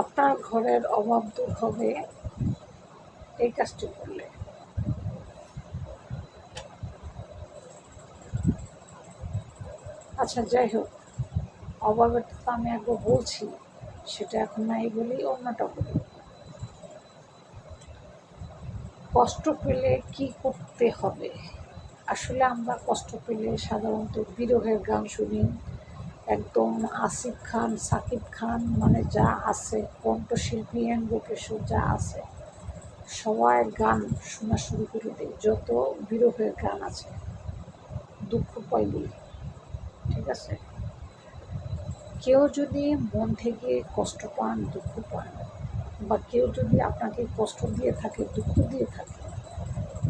আপনার ঘরের অভাব দূর হবে। এই কাজটি করলে। আচ্ছা যাই হোক। অভাবের তো আমি একবার বলছি, সেটা এখন নাই বলি, অন্যটা বলি। কষ্ট পেলে কি করতে হবে? আসলে আমরা কষ্ট পেলে সাধারণত বিরহের গান শুনি। একদম আসিফ খান, সাকিব খান মানে যা আছে, কণ্ঠশিল্পী এন গোকেশ্বর যা আছে সবাই গান শোনা শুরু করে দেয়। যত বিরহের গান আছে, দুঃখ পাইলেই, ঠিক আছে? কেউ যদি মন থেকে কষ্ট পান, দুঃখ পান, বা কেউ যদি আপনাকে কষ্ট দিয়ে থাকে, দুঃখ দিয়ে থাকে,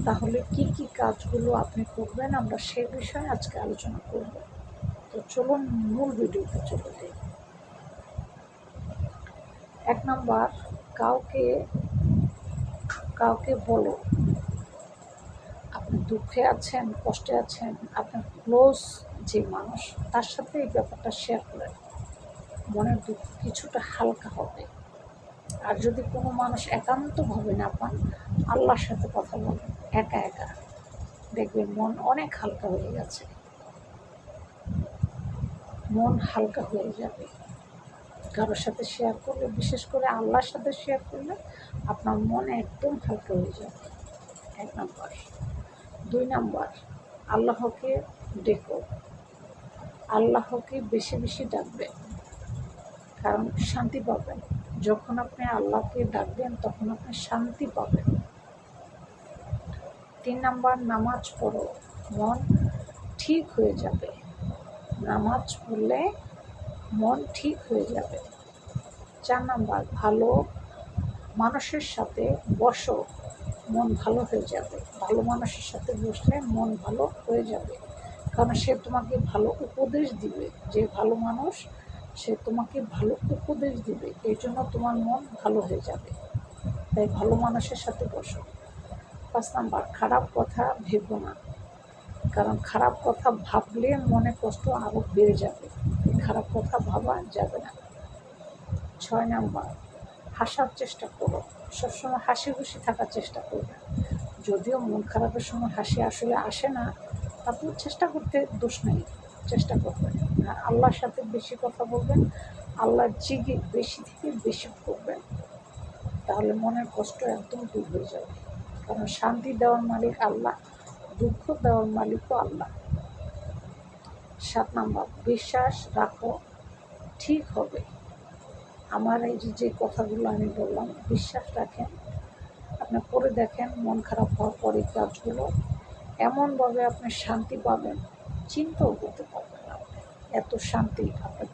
তাহলে কি কি কাজগুলো আপনি করবেন আমরা সে বিষয়ে আজকে আলোচনা করব। তো চলুন মূল ভিডিওতে চলে এক নম্বর, কাউকে কাউকে বলো, আপনি দুঃখে আছেন, কষ্টে আছেন, আপনার ক্লোজ যে মানুষ, তার সাথে এই ব্যাপারটা শেয়ার করেন। মনের দুঃখ কিছুটা হালকা হবে। আর যদি কোনো মানুষ একান্তভাবে না পান, আল্লাহর সাথে কথা বলেন একা একা। দেখবেন মন অনেক হালকা হয়ে গেছে। মন হালকা হয়ে যাবে। কারোর সাথে শেয়ার করলে, বিশেষ করে আল্লাহর সাথে শেয়ার করলে আপনার মন একদম হালকা হয়ে যাবে। এক নম্বর। দুই নম্বর, আল্লাহকে ডেকো। আল্লাহকে বেশি বেশি ডাকবেন। কারণ শান্তি পাবেন। যখন আপনি আল্লাহকে ডাকবেন, তখন আপনি শান্তি পাবেন। তিন নাম্বার, নামাজ পড়ো। মন ঠিক হয়ে যাবে। নামাজ পড়লে মন ঠিক হয়ে যাবে। চার নাম্বার, ভালো মানুষের সাথে বসো, মন ভালো হয়ে যাবে। ভালো মানুষের সাথে বসলে মন ভালো হয়ে যাবে। কারণ সে তোমাকে ভালো উপদেশ দিবে। যে ভালো মানুষ, সে তোমাকে ভালো উপদেশ দিবে। এই জন্য তোমার মন ভালো হয়ে যাবে। তাই ভালো মানুষের সাথে বসো। পাঁচ নাম্বার, খারাপ কথা ভেবো না। কারণ খারাপ কথা ভাবলে মনে কষ্ট আরও বেড়ে যাবে। খারাপ কথা ভাবা যাবে না। ছয় নাম্বার, হাসার চেষ্টা করো। সবসময় হাসি খুশি থাকার চেষ্টা করবে। যদিও মন খারাপের সময় হাসি আসলে আসে না, তারপর চেষ্টা করতে দোষ নেই। চেষ্টা করবেন আর আল্লাহর সাথে বেশি কথা বলবেন আল্লাহর জিগে বেশি থেকে বেশি করবেন, তাহলে মনের কষ্ট একদম দূর হয়ে যাবে। কারণ শান্তি দেওয়ার মালিক আল্লাহ। দুঃখ দেওয়ার মালিকও আল্লাহ। সাত নাম্বার, বিশ্বাস রাখো, ঠিক হবে। আমার এই যে কথাগুলো আমি বললাম, বিশ্বাস রাখেন, আপনি করে দেখেন, মন খারাপ হওয়ার পরে কাজগুলো এমনভাবে আপনি শান্তি পাবেন, চিন্তাও করতে পারবেন না আপনি। এত শান্তি আপনার